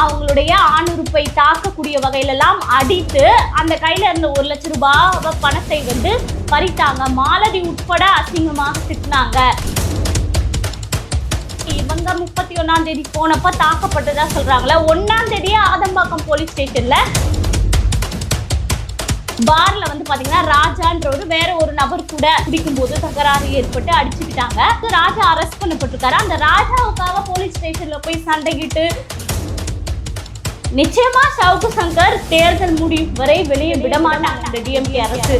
அவங்களுடைய ஆணுறுப்பை தாக்கக்கூடிய வகையிலெல்லாம் அடித்து அந்த கையில இருந்த ஒரு லட்ச ரூபாய் பணத்தை வந்து பறித்தாங்க. மாலதி உட்பட அசிங்கமாக திட்டினாங்க. இவங்க முப்பத்தி ஒன்னாம் தேதி போனப்ப தாக்கப்பட்டதா சொல்றாங்களே. ஒன்னாம் தேதியே ஆதம்பாக்கம் போலீஸ் ஸ்டேஷன்ல பார்ல வந்து பாத்தீங்கன்னா ராஜான்றவர் வேற ஒரு நபர் கூட குடிக்கும்போது தகராறு ஏற்பட்டு அடிச்சுக்கிட்டாங்க. ராஜா அரெஸ்ட் பண்ணப்பட்டிருக்காரு. அந்த ராஜாவுக்காக போலீஸ் ஸ்டேஷன்ல போய் சண்டையிட்டு நிச்சயமா சவுக்கு சங்கர் தேர்தல் முடிவு வரை வெளியே விடமாட்டாங்க இந்த டிஎம்கே அரசு.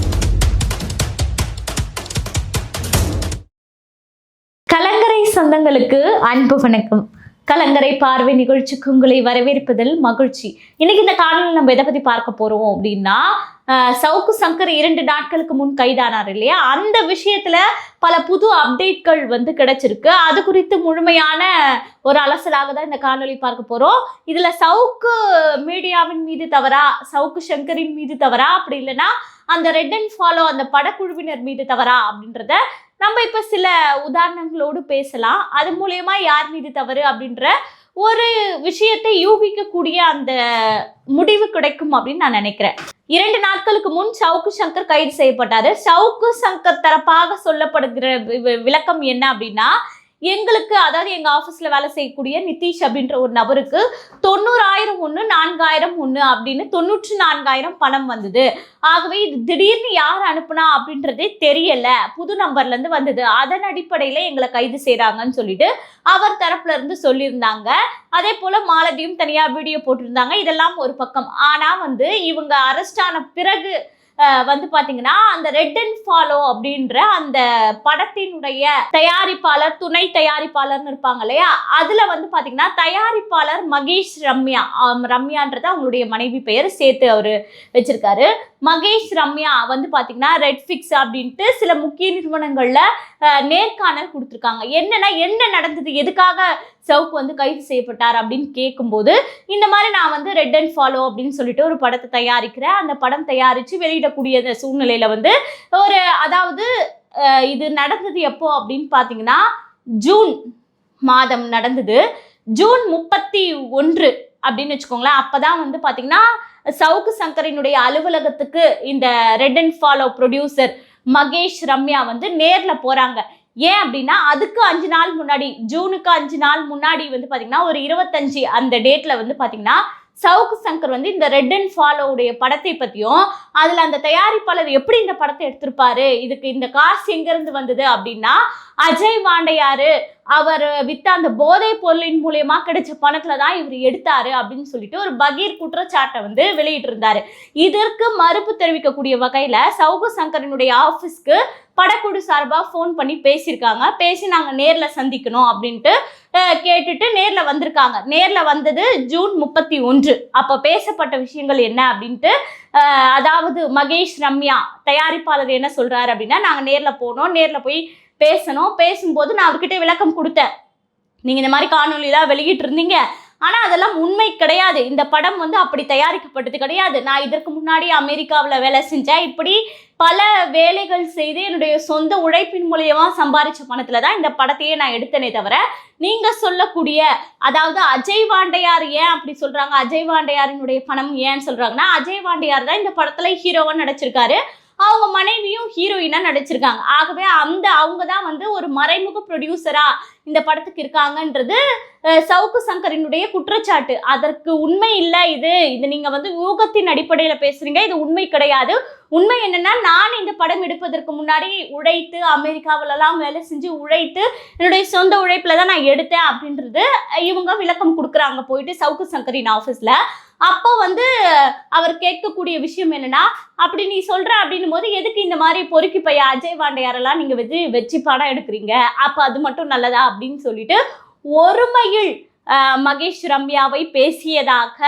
கலங்கரை சொந்தங்களுக்கு அன்பு வணக்கம். கலங்கரை பார்வை நிகழ்ச்சிக்கு உங்களை வரவேற்பதில் மகிழ்ச்சி. இன்னைக்கு இந்த காணொலி நம்ம எதை பத்தி பார்க்க போறோம் அப்படின்னா சவுக்கு சங்கர் இரண்டு நாட்களுக்கு முன் கைதானார் இல்லையா? அந்த விஷயத்துல பல புது அப்டேட்கள் வந்து கிடைச்சிருக்கு. அது குறித்து முழுமையான ஒரு அலசலாக தான் இந்த காணொலி பார்க்க போறோம். இதுல சவுக்கு மீடியாவின் மீது தவறா சவுக்கு சங்கரின் மீது தவறா அப்படி இல்லைன்னா அந்த ரெட் அண்ட் ஃபாலோ அந்த படக்குழுவினர் மீது தவறா அப்படின்றத நம்ம இப்ப சில உதாரணங்களோடு பேசலாம். அது மூலயமா யார் மீது தவறு அப்படின்ற ஒரு விஷயத்தை யூகிக்கக்கூடிய அந்த முடிவு கிடைக்கும் அப்படின்னு நான் நினைக்கிறேன். இரண்டு நாட்களுக்கு முன் சவுக்கு சங்கர் கைது செய்யப்பட்டாரு. சவுக்கு சங்கர் தரப்பாக சொல்லப்படுகிற வி- விளக்கம் என்ன அப்படின்னா எங்களுக்கு அதாவது எங்க ஆபீஸ்ல வேலை செய்யக்கூடிய நிதிஷ் அப்படின்ற ஒரு நபருக்கு தொண்ணூறாயிரம் ஒன்று நான்காயிரம் ஒன்று அப்படின்னு தொண்ணூற்றி நான்காயிரம் பணம் வந்தது. ஆகவே இது திடீர்னு யார் அனுப்புனா அப்படின்றதே தெரியல. புது நம்பர்ல இருந்து வந்தது. அதன் அடிப்படையில எங்களை கைது செய்கிறாங்கன்னு சொல்லிட்டு அவர் தரப்புல இருந்து சொல்லியிருந்தாங்க. அதே போல மாலதியும் தனியா வீடியோ போட்டிருந்தாங்க. இதெல்லாம் ஒரு பக்கம். ஆனா வந்து இவங்க அரெஸ்ட் ஆன பிறகு வந்து பார்த்தீங்கன்னா அந்த ரெட் அண்ட் ஃபாலோ அப்படின்ற அந்த படத்தினுடைய தயாரிப்பாளர் துணை தயாரிப்பாளர்னு இருப்பாங்க இல்லையா? அதில் வந்து பார்த்தீங்கன்னா தயாரிப்பாளர் மகேஷ் ரம்யா ரம்யான்றது அவங்களுடைய மனைவி பெயர் சேர்த்து அவர் வச்சிருக்காரு. மகேஷ் ரம்யா வந்து பார்த்திங்கன்னா ரெட் ஃபிக்ஸ் அப்படின்ட்டு சில முக்கிய நிறுவனங்களில் நேர்காணல் கொடுத்துருக்காங்க. என்னன்னா என்ன நடந்தது? எதுக்காக சவுக்கு வந்து கைது செய்யப்பட்டார் அப்படின்னு கேட்கும்போது இந்த மாதிரி நான் வந்து ரெட் அண்ட் ஃபாலோ அப்படின்னு சொல்லிட்டு ஒரு படத்தை தயாரிக்கிறேன். அந்த படம் தயாரித்து வெளியிடக்கூடிய சூழ்நிலையில் வந்து ஒரு அதாவது இது நடந்தது எப்போ அப்படின்னு பார்த்தீங்கன்னா ஜூன் மாதம் நடந்தது. ஜூன் முப்பத்தி ஒன்று அப்படின்னு வச்சுக்கோங்களேன் அப்பதான் வந்து பார்த்தீங்கன்னா சவுக்கு சங்கரினுடைய அலுவலகத்துக்கு இந்த red and follow producer Mahesh Ramya வந்து நேரில் போகிறாங்க ஏன் அப்படின்னா அதுக்கு அஞ்சு நாள் முன்னாடி ஜூனுக்கு அஞ்சு நாள் முன்னாடி வந்து பார்த்தீங்கன்னா ஒரு இருபத்தஞ்சு அந்த டேட்டில் வந்து பார்த்தீங்கன்னா சவுக்கு சங்கர் வந்து இந்த ரெட் அண்ட் ஃபாலோவுடைய படத்தை பற்றியும் அதில் அந்த தயாரிப்பாளர் எப்படி இந்த படத்தை எடுத்திருப்பாரு இதுக்கு இந்த காசு எங்கேருந்து வந்தது அப்படின்னா அஜய் வாண்டையாரு அவர் வித்த அந்த போதைப் பொருளின் மூலயமா கிடைச்ச பணத்துல தான் இவர் எடுத்தாரு அப்படின்னு சொல்லிட்டு ஒரு பகீர் குற்றச்சாட்டை வந்து வெளியிட்டிருந்தாரு. இதற்கு மறுப்பு தெரிவிக்கக்கூடிய வகையில சவுகு சங்கரனுடைய ஆபீஸ்க்கு படக்குழு சார்பாக ஃபோன் பண்ணி பேசியிருக்காங்க. பேசி நாங்கள் நேரில் சந்திக்கணும் அப்படின்ட்டு கேட்டுட்டு நேரில் வந்திருக்காங்க. நேரில் வந்தது ஜூன் முப்பத்தி ஒன்று. அப்போ பேசப்பட்ட விஷயங்கள் என்ன அப்படின்ட்டு அதாவது மகேஷ் ரம்யா தயாரிப்பாளர் என்ன சொல்கிறாரு அப்படின்னா நாங்கள் நேரில் போனோம் நேரில் போய் பேசணும். பேசும்போது நான் அவர்கிட்ட விளக்கம் கொடுத்தேன். நீங்கள் இந்த மாதிரி காணொலியெலாம் வெளியிட்டு இருந்தீங்க ஆனால் அதெல்லாம் உண்மை கிடையாது. இந்த படம் வந்து அப்படி தயாரிக்கப்பட்டது கிடையாது. நான் இதற்கு முன்னாடி அமெரிக்காவில் வேலை செஞ்சேன். இப்படி பல வேலைகள் செய்து என்னுடைய சொந்த உழைப்பின் மூலியமாக சம்பாரித்த பணத்தில் தான் இந்த படத்தையே நான் எடுத்தனே தவிர நீங்கள் சொல்லக்கூடிய அதாவது அஜய் வாண்டையார் ஏன் அப்படி சொல்கிறாங்க அஜய் வாண்டையாரினுடைய பணம் ஏன்னு சொல்கிறாங்கன்னா அஜய் வாண்டையார் தான் இந்த படத்தில் ஹீரோவாக நடிச்சிருக்காரு. அவங்க மனைவியும் ஹீரோயினாக நடிச்சிருக்காங்க. ஆகவே அந்த அவங்க தான் வந்து ஒரு மறைமுக ப்ரொடியூசராக இந்த படத்துக்கு இருக்காங்கன்றது சவுக்கு சங்கரினுடைய குற்றச்சாட்டு. அதற்கு உண்மை இல்லை இது. இது நீங்கள் வந்து யூகத்தின் அடிப்படையில் பேசுறீங்க. இது உண்மை கிடையாது. உண்மை என்னன்னா நான் இந்த படம் எடுப்பதற்கு முன்னாடி உழைத்து அமெரிக்காவிலலாம் வேலை செஞ்சு உழைத்து என்னுடைய சொந்த உழைப்பில் தான் நான் எடுத்தேன் அப்படின்றது இவங்க விளக்கம் கொடுக்குறாங்க போயிட்டு சவுக்கு சங்கரின் ஆஃபீஸில் அப்போ வந்து அவர் கேட்கக்கூடிய விஷயம் என்னன்னா அப்படி நீ சொல்ற அப்படின்னும் போது எதுக்கு இந்த மாதிரி பொறுக்கி பைய அஜய் வாண்டையாரெல்லாம் நீங்க வச்சு வச்சு படம் எடுக்கிறீங்க? அப்ப அது மட்டும் நல்லதா? அப்படின்னு சொல்லிட்டு ஒருமையில் மகேஷ் ரம்யாவை பேசியதாக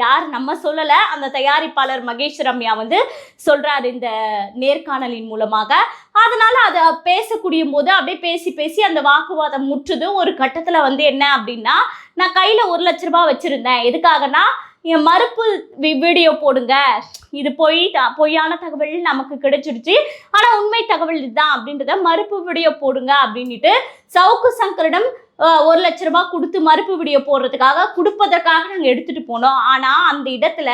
யார் நம்ம சொல்லல அந்த தயாரிப்பாளர் மகேஷ் ரம்யா வந்து சொல்றாரு இந்த நேர்காணலின் மூலமாக. அதனால அதை பேசக்கூடிய போது அப்படியே பேசி பேசி அந்த வாக்குவாதம் முற்றுது. ஒரு கட்டத்துல வந்து என்ன அப்படின்னா நான் கையில ஒரு லட்ச ரூபாய் வச்சிருந்தேன். எதுக்காகனா என் மறுப்பு வீடியோ போடுங்க. இது பொய் பொய்யான தகவல் நமக்கு கிடைச்சிருச்சு. ஆனா உண்மை தகவல் இதுதான் அப்படின்றத மறுப்பு வீடியோ போடுங்க அப்படின்ட்டு சவுக்கு சங்கரிடம் ஒரு லட்ச ரூபா கொடுத்து மறுப்பு வீடியோ போடுறதுக்காக கொடுப்பதற்காக நாங்கள் எடுத்துட்டு போனோம். ஆனா அந்த இடத்துல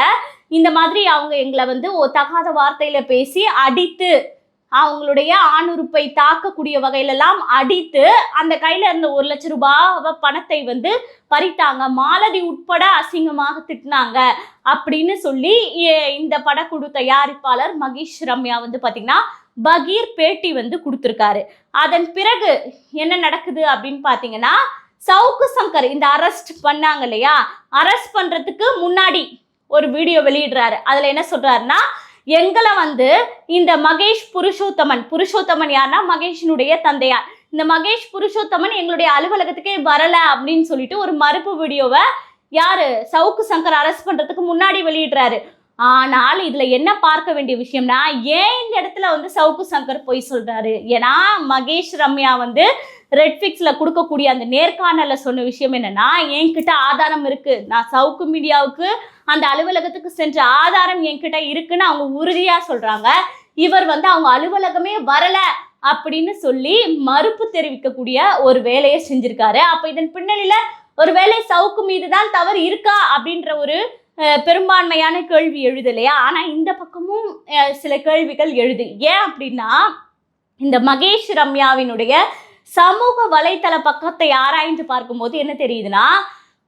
இந்த மாதிரி அவங்க எங்களை வந்து ஒ- தகாத வார்த்தையில பேசி அடித்து அவங்களுடைய ஆணுறுப்பை தாக்கக்கூடிய வகையிலெல்லாம் அடித்து அந்த கையில இருந்த ஒரு லட்ச ரூபாய் பணத்தை வந்து பறித்தாங்க. மாலதி உட்பட அசிங்கமாக திட்டினாங்க அப்படின்னு சொல்லி எ- இந்த படக்குழு தயாரிப்பாளர் மகேஷ் ரம்யா வந்து பார்த்திங்கன்னா பகீர் பேட்டி வந்து கொடுத்துருக்காரு. அதன் பிறகு என்ன நடக்குது அப்படின்னு பார்த்தீங்கன்னா சவுக்கு சங்கர் இந்த அரெஸ்ட் பண்ணாங்க இல்லையா? அரெஸ்ட் பண்ணுறதுக்கு முன்னாடி ஒரு வீடியோ வெளியிடுறாரு. அதில் என்ன சொல்கிறாருன்னா எங்களை வந்து இந்த மகேஷ் புருஷோத்தமன் புருஷோத்தமன் யாருன்னா மகேஷினுடைய தந்தையார். இந்த மகேஷ் புருஷோத்தமன் எங்களுடைய அலுவலகத்துக்கே வரல அப்படின்னு சொல்லிட்டு ஒரு மறுப்பு வீடியோவை யாரு? சவுக்கு சங்கர் அரெஸ்ட் பண்றதுக்கு முன்னாடி வெளியிடுறாரு. ஆனால் இதுல என்ன பார்க்க வேண்டிய விஷயம்னா ஏன் இந்த இடத்துல வந்து சவுக்கு சங்கர் போய் சொல்றாரு? ஏன்னா மகேஷ் ரம்யா வந்து ரெட்ஃபிக்ஸ்ல கொடுக்கக்கூடிய அந்த நேர்காணலில் சொன்ன விஷயம் என்னன்னா என்கிட்ட ஆதாரம் இருக்கு. நான் சவுக்கு மீடியாவுக்கு அந்த அலுவலகத்துக்கு சென்ற ஆதாரம் என்கிட்ட இருக்குன்னு அவங்க உறுதியா சொல்றாங்க. இவர் வந்து அவங்க அலுவலகமே வரல அப்படின்னு சொல்லி மறுப்பு தெரிவிக்கக்கூடிய ஒரு வேலையை செஞ்சிருக்காரு. அப்ப இதன் பின்னணியில ஒருவேளை சவுக்கு மீது தான் தவறு இருக்கா அப்படின்ற ஒரு பெரும்பான்மையான கேள்வி எழுது இல்லையா? ஆனால் இந்த பக்கமும் சில கேள்விகள் எழுது. ஏன் அப்படின்னா இந்த மகேஷ் ரம்யாவினுடைய சமூக வலைத்தள பக்கத்தை ஆராய்ந்து பார்க்கும்போது என்ன தெரியுதுன்னா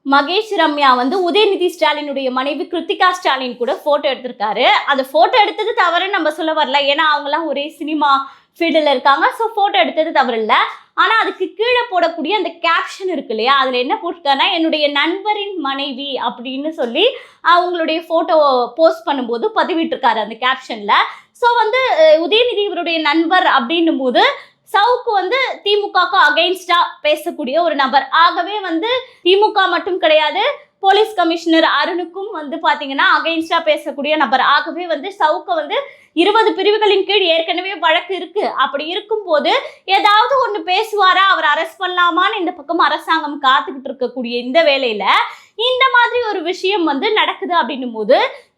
மகேஷ் ரம்யா வந்து உதயநிதி ஸ்டாலினுடைய மனைவி கிருத்திகா ஸ்டாலின் கூட போட்டோ எடுத்திருக்காரு. அந்த போட்டோ எடுத்தது தவறுன்னு நம்ம சொல்ல வரல. ஏன்னா அவங்கெல்லாம் ஒரே சினிமா ஃபீல்டில் இருக்காங்க. ஸோ ஃபோட்டோ எடுத்தது தவறு இல்லை. ஆனால் அதுக்கு கீழே போடக்கூடிய அந்த கேப்ஷன் இருக்கு இல்லையா? அதில் என்ன போட்டிருக்காருன்னா என்னுடைய நண்பரின் மனைவி அப்படின்னு சொல்லி அவங்களுடைய ஃபோட்டோ போஸ்ட் பண்ணும்போது பதிவிட்டிருக்காரு அந்த கேப்ஷனில் ஸோ வந்து உதயநிதி இவருடைய நண்பர் அப்படின்னும் போது சவுக்கு வந்து திமுகவுக்கு அகைன்ஸ்டா பேசக்கூடிய ஒரு நபர். ஆகவே வந்து திமுக மட்டும் கிடையாது போலீஸ் கமிஷனர் அருணுக்கும் வந்து பாத்தீங்கன்னா அகைன்ஸ்டா பேசக்கூடிய நபர். ஆகவே வந்து சவுக்க வந்து இருபது பிரிவுகளின் கீழ் ஏற்கனவே வழக்கு இருக்கு. அப்படி இருக்கும்போது ஏதாவது ஒண்ணு பேசுவாரா? அவர் அரெஸ்ட் பண்ணலாமான்னு இந்த பக்கம் அரசாங்கம் காத்துக்கிட்டு இருக்கக்கூடிய இந்த வேலையில இந்த மாதிரி ஒரு விஷயம் வந்து நடக்குது அப்படின்னும் போது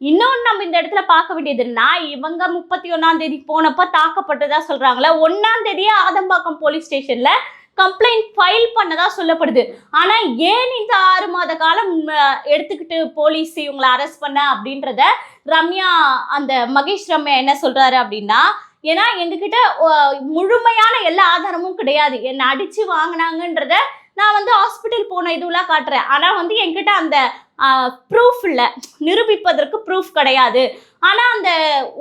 இன்னொன்று நம்ம இந்த இடத்துல பார்க்க வேண்டியது என்ன? இவங்க முப்பத்தி ஒன்னாம் தேதி போனப்ப தாக்கப்பட்டதா சொல்றாங்களே. ஒன்னாம் தேதியே ஆதம்பாக்கம் போலீஸ் ஸ்டேஷன்ல கம்ப்ளைண்ட் ஃபைல் பண்ணதா சொல்லப்படுது. ஆனா ஏன் இந்த ஆறு மாத காலம் எடுத்துக்கிட்டு போலீஸ் இவங்களை அரெஸ்ட் பண்ண அப்படின்றத ரம்யா அந்த மகேஷ் ரம்யா என்ன சொல்றாரு அப்படின்னா ஏன்னா எங்ககிட்ட முழுமையான எல்லா ஆதாரமும் கிடையாது. என்னை அடிச்சு வாங்கினாங்கன்றத நான் வந்து ஹாஸ்பிட்டல் போன இதுவெல்லாம் காட்டுறேன். ஆனா வந்து என்கிட்ட அந்த ப்ரூஃப் இல்லை. நிரூபிப்பதற்கு ப்ரூஃப் கிடையாது. ஆனால் அந்த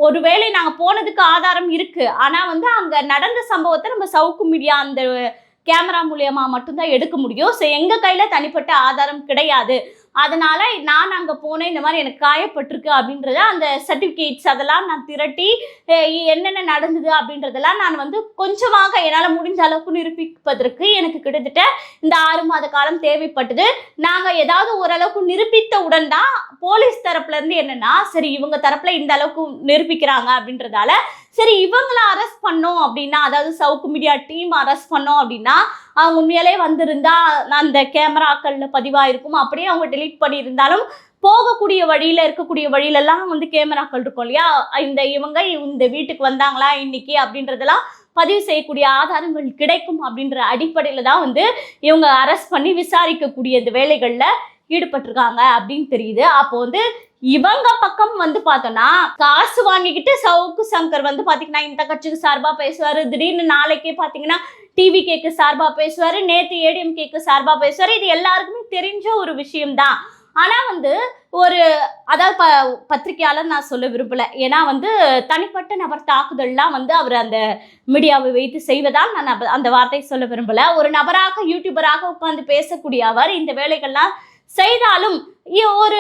ஒருவேளை நாங்கள் போனதுக்கு ஆதாரம் இருக்குது ஆனால் வந்து அங்கே நடந்த சம்பவத்தை நம்ம சவுக்கு மீடியா அந்த கேமரா மூலியமா மட்டும்தான் எடுக்க முடியும். ஸோ எங்கள் கையில் தனிப்பட்ட ஆதாரம் கிடையாது. அதனால நான் அங்கே போனேன் இந்த மாதிரி எனக்கு காயப்பட்டிருக்கு அப்படின்றத அந்த சர்டிஃபிகேட்ஸ் அதெல்லாம் நான் திரட்டி என்னென்ன நடந்தது அப்படின்றதெல்லாம் நான் வந்து கொஞ்சமாக என்னால் முடிஞ்ச அளவுக்கு நிரூபிப்பதற்கு எனக்கு கிட்டத்தட்ட இந்த ஆறு மாத காலம் தேவைப்பட்டது. நாங்கள் ஏதாவது ஓரளவுக்கு நிரூபித்தவுடன் தான் போலீஸ் தரப்புலேருந்து என்னென்னா சரி இவங்க தரப்பில் இந்த அளவுக்கு நிரூபிக்கிறாங்க அப்படின்றதால சரி இவங்களை அரெஸ்ட் பண்ணோம் அப்படின்னா அதாவது சவுக்கு மீடியா டீம் அரெஸ்ட் பண்ணோம் அப்படின்னா அவங்க உண்மையிலே வந்திருந்தா அந்த கேமராக்கள்ல பதிவாயிருக்கும். அப்படியே அவங்க டெலீட் பண்ணியிருந்தாலும் போகக்கூடிய வழியில இருக்கக்கூடிய வழியிலலாம் வந்து கேமராக்கள் இருக்கும் இல்லையா? இந்த இவங்க இந்த வீட்டுக்கு வந்தாங்களா இன்னைக்கு அப்படின்றதெல்லாம் பதிவு செய்யக்கூடிய ஆதாரங்கள் கிடைக்கும் அப்படின்ற அடிப்படையில தான் வந்து இவங்க அரெஸ்ட் பண்ணி விசாரிக்கக்கூடிய இந்த வேலைகளில் ஈடுபட்டிருக்காங்க அப்படின்னு தெரியுது. அப்போ வந்து இவங்க பக்கம் வந்து பார்த்தோம்னா காசு வாங்கிக்கிட்டு சவுக்கு சங்கர் வந்து பார்த்தீங்கன்னா இந்த கட்சிக்கு சார்பாக பேசுவார். திடீர்னு நாளைக்கே பார்த்தீங்கன்னா டிவி கேக்கு சார்பாக பேசுவார். நேற்று ஏடிஎம் கேக்கு சார்பாக பேசுவார். இது எல்லாருக்குமே தெரிஞ்ச ஒரு விஷயம்தான். ஆனால் வந்து ஒரு அதாவது ப பத்திரிகையாளர் நான் சொல்ல விரும்பலை. ஏன்னா வந்து தனிப்பட்ட நபர் தாக்குதல்லாம் வந்து அவர் அந்த மீடியாவை வைத்து செய்வதால் நான் அந்த வார்த்தையை சொல்ல விரும்பல. ஒரு நபராக யூடியூபராக உட்காந்து பேசக்கூடிய அவர் இந்த வேலைகள்லாம் செய்தாலும் இ- ஒரு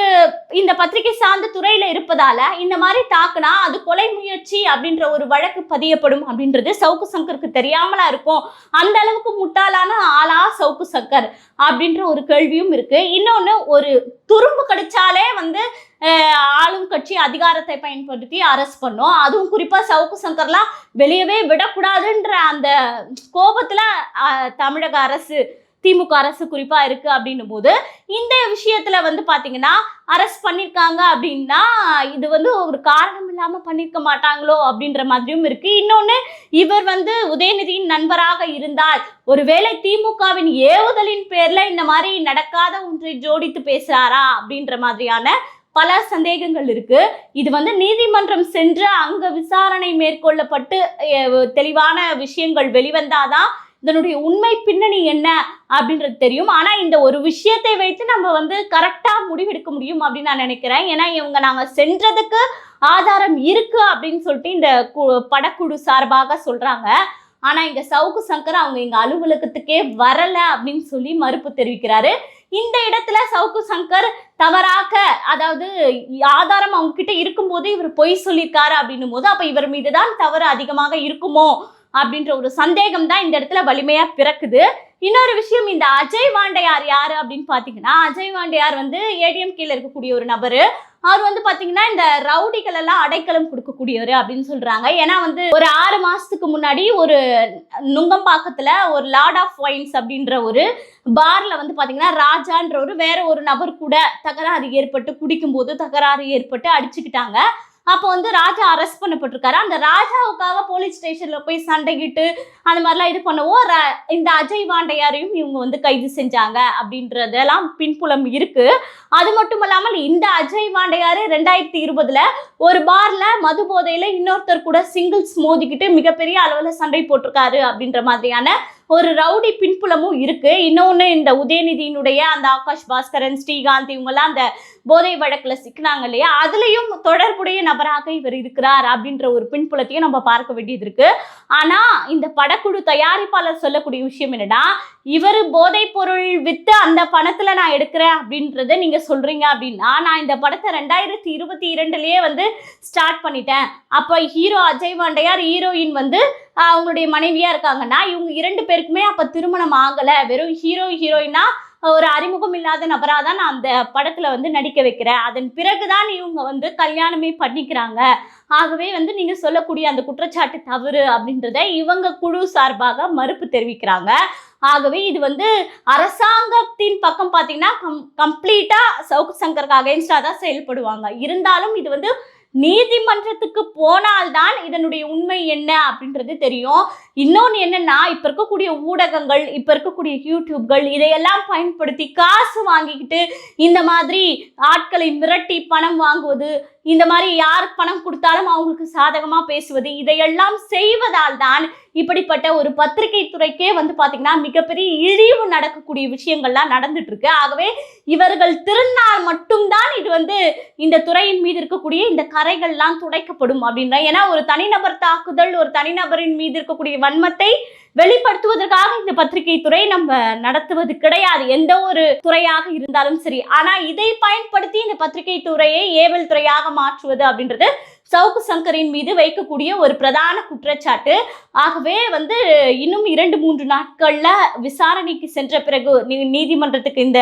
இந்த பத்திரிகை சார்ந்த துறையில இருப்பதால இந்த மாதிரி தாக்குனா அது கொலை முயற்சி அப்படின்ற ஒரு வழக்கு பதியப்படும் அப்படின்றது சவுக்கு சங்கருக்கு தெரியாமலா இருக்கும். அந்த அளவுக்கு முட்டாளான ஆளா சவுக்கு சங்கர் அப்படின்ற ஒரு கேள்வியும் இருக்கு. இன்னொன்னு ஒரு துரும்பு கடிச்சாலே வந்து ஆளும் கட்சி அதிகாரத்தை பயன்படுத்தி அரெஸ்ட் பண்ணோம். அதுவும் குறிப்பா சவுக்கு சங்கர்லாம் வெளியவே விடக்கூடாதுன்ற அந்த கோபத்துல தமிழக அரசு திமுக அரசு குறிப்பா இருக்கு அப்படின்னும் போது இந்த விஷயத்துல வந்து பாத்தீங்கன்னா அரெஸ்ட் பண்ணிருக்காங்க அப்படின்னா இது வந்து ஒரு காரணம் இல்லாம பண்ணிருக்க மாட்டாங்களோ அப்படின்ற மாதிரியும் இருக்கு. இன்னொன்னு இவர் வந்து உதயநிதியின் நண்பராக இருந்தால் ஒருவேளை திமுகவின் ஏவுதலின் பேர்ல இந்த மாதிரி நடக்காத ஒன்றை ஜோடித்து பேசுறாரா அப்படின்ற மாதிரியான பல சந்தேகங்கள் இருக்கு. இது வந்து நீதிமன்றம் சென்று அங்க விசாரணை மேற்கொள்ளப்பட்டு தெளிவான விஷயங்கள் வெளிவந்தாதான் இதனுடைய உண்மை பின்னணி என்ன அப்படின்றது தெரியும். ஆனால் இந்த ஒரு விஷயத்தை வைத்து நம்ம வந்து கரெக்டாக முடிவெடுக்க முடியும் அப்படின்னு நான் நினைக்கிறேன். ஏன்னா இவங்க நாங்கள் சென்றதுக்கு ஆதாரம் இருக்கு அப்படின்னு சொல்லிட்டு இந்த கு- படக்குழு சார்பாக சொல்கிறாங்க ஆனால் இங்கே சவுக்கு சங்கர் அவங்க எங்கள் அலுவலகத்துக்கே வரலை அப்படின்னு சொல்லி மறுப்பு தெரிவிக்கிறாரு. இந்த இடத்துல சவுக்கு சங்கர் தவறாக அதாவது ஆதாரம் அவங்க கிட்ட இருக்கும்போது இவர் பொய் சொல்லியிருக்காரு அப்படின்னும் போது அப்போ இவர் மீதுதான் தவறு அதிகமாக இருக்குமோ அப்படின்ற ஒரு சந்தேகம் தான் இந்த இடத்துல வலிமையா பிறக்குது. இன்னொரு விஷயம் இந்த அஜய் வாண்டையார் யாரு அப்படின்னு பாத்தீங்கன்னா அஜய் வாண்டையார் வந்து ஏடிஎம் கீழ இருக்கக்கூடிய ஒரு நபரு. அவர் வந்து பாத்தீங்கன்னா இந்த ரவுடிகள் எல்லாம் அடைக்கலம் கொடுக்கக்கூடியவர் அப்படின்னு சொல்றாங்க. ஏன்னா வந்து ஒரு ஆறு மாசத்துக்கு முன்னாடி ஒரு நுங்கம்பாக்கத்துல ஒரு லார்ட் ஆஃப் ஒயின்ஸ் அப்படின்ற ஒரு பார்ல வந்து பாத்தீங்கன்னா ராஜான்ற ஒரு வேற ஒரு நபர் கூட தகராறு ஏற்பட்டு குடிக்கும்போது தகராறு ஏற்பட்டு அடிச்சுக்கிட்டாங்க. அப்போ வந்து ராஜா அரெஸ்ட் பண்ணப்பட்டிருக்காரு. அந்த ராஜாவுக்காக போலீஸ் ஸ்டேஷன்ல போய் சண்டையிட்டு அந்த மாதிரிலாம் இது பண்ணவோ இந்த அஜய் வாண்டையாரையும் இவங்க வந்து கைது செஞ்சாங்க அப்படின்றதெல்லாம் பின்புலம் இருக்கு. அது மட்டும் இல்லாமல் இந்த அஜய் வாண்டையாரு ரெண்டாயிரத்தி இருபதுல ஒரு பார்ல மது போதையில இன்னொருத்தர் கூட சிங்கிள்ஸ் மோதிக்கிட்டு மிகப்பெரிய அளவுல சண்டை போட்டிருக்காரு அப்படின்ற மாதிரியான ஒரு ரவுடி பின்புலமும் இருக்கு. இன்னொன்று இந்த உதயநிதியினுடைய அந்த ஆகாஷ் பாஸ்கரன் ஸ்ரீகாந்த் இவங்கெல்லாம் அந்த போதை வழக்கில் சிக்கினாங்க இல்லையா? அதுலேயும் தொடர்புடைய நபராக இவர் இருக்கிறார் அப்படின்ற ஒரு பின்புலத்தையும் நம்ம பார்க்க வேண்டியது இருக்கு. ஆனால் இந்த படக்குழு தயாரிப்பாளர் சொல்லக்கூடிய விஷயம் என்னன்னா இவர் போதைப் பொருள் வித்து அந்த பணத்துல நான் எடுக்கிறேன் அப்படின்றத நீங்க சொல்றீங்க அப்படின்னா நான் இந்த படத்தை ரெண்டாயிரத்தி இருபத்தி இரண்டுலயே வந்து ஸ்டார்ட் பண்ணிட்டேன். அப்ப ஹீரோ அஜய் வாண்டையார் ஹீரோயின் வந்து அவங்களுடைய மனைவியா இருக்காங்கன்னா இவங்க இரண்டு பேருக்குமே அப்ப திருமணம் ஆகல. வெறும் ஹீரோ ஹீரோயினா ஒரு அறிமுகம் இல்லாத நபராக தான் நான் அந்த படத்துல வந்து நடிக்க வைக்கிறேன். அதன் பிறகுதான் இவங்க வந்து கல்யாணமே பண்ணிக்கிறாங்க. ஆகவே வந்து நீங்க சொல்லக்கூடிய அந்த குற்றச்சாட்டு தவறு அப்படின்றத இவங்க குழு சார்பாக மறுப்பு தெரிவிக்கிறாங்க. ஆகவே இது வந்து அரசாங்கத்தின் பக்கம் பார்த்தீங்கன்னா கம் கம்ப்ளீட்டாக சவுக்கு சங்கருக்கு அகைன்ஸ்டாக தான் செயல்படுவாங்க. இருந்தாலும் இது வந்து நீதிமன்றத்துக்கு போனால்தான் இதனுடைய உண்மை என்ன அப்படின்றது தெரியும். இன்னொன்று என்னன்னா இப்போ இருக்கக்கூடிய ஊடகங்கள் இப்போ இருக்கக்கூடிய யூடியூப்கள் இதையெல்லாம் பயன்படுத்தி காசு வாங்கிக்கிட்டு இந்த மாதிரி ஆட்களை மிரட்டி பணம் வாங்குவது இந்த மாதிரி யார் பணம் கொடுத்தாலும் அவங்களுக்கு சாதகமாக பேசுவது இதையெல்லாம் செய்வதால் தான் இப்படிப்பட்ட ஒரு பத்திரிகை துறைக்கே வந்து பார்த்திங்கன்னா மிகப்பெரிய இழிவு நடக்கக்கூடிய விஷயங்கள்லாம் நடந்துட்டு இருக்கு ஆகவே இவர்கள் திருநாள் மட்டும்தான் இது வந்து இந்த துறையின் மீது இருக்கக்கூடிய இந்த கரைகள்லாம் துடைக்கப்படும் அப்படின்ற ஏன்னா ஒரு தனிநபர் தாக்குதல் ஒரு தனிநபரின் மீது இருக்கக்கூடிய வன்மத்தை வெளிப்படுத்துவதற்காக இந்த பத்திரிகை துறை நம்ம நடத்துவது கிடையாது. எந்த ஒரு துறையாக இருந்தாலும் சரி. ஆனா இதை பயன்படுத்தி இந்த பத்திரிகை துறையை ஏவல் துறையாக மாற்றுவது அப்படின்றது சவுக்கு சங்கரின் மீது வைக்கக்கூடிய ஒரு பிரதான குற்றச்சாட்டு. ஆகவே வந்து இன்னும் இரண்டு மூன்று நாட்கள்ல விசாரணைக்கு சென்ற பிறகு நீ- நீதிமன்றத்துக்கு இந்த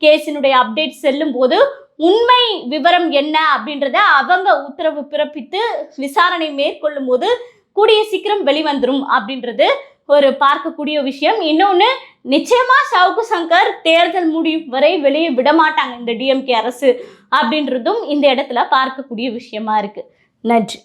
கேஸினுடைய அப்டேட் செல்லும் போது உண்மை விவரம் என்ன அப்படின்றத அவங்க உத்தரவு பிறப்பித்து விசாரணை மேற்கொள்ளும் போது கூடிய சீக்கிரம் வெளிவந்துடும் அப்படின்றது ஒரு பார்க்கக்கூடிய விஷயம். இன்னொன்று நிச்சயமா சவுக்கு சங்கர் தேர்தல் முடியும் வரை வெளியே விட மாட்டாங்க இந்த டிஎம்கே அரசு அப்படின்றதும் இந்த இடத்துல பார்க்கக்கூடிய விஷயமா இருக்கு. நன்றி.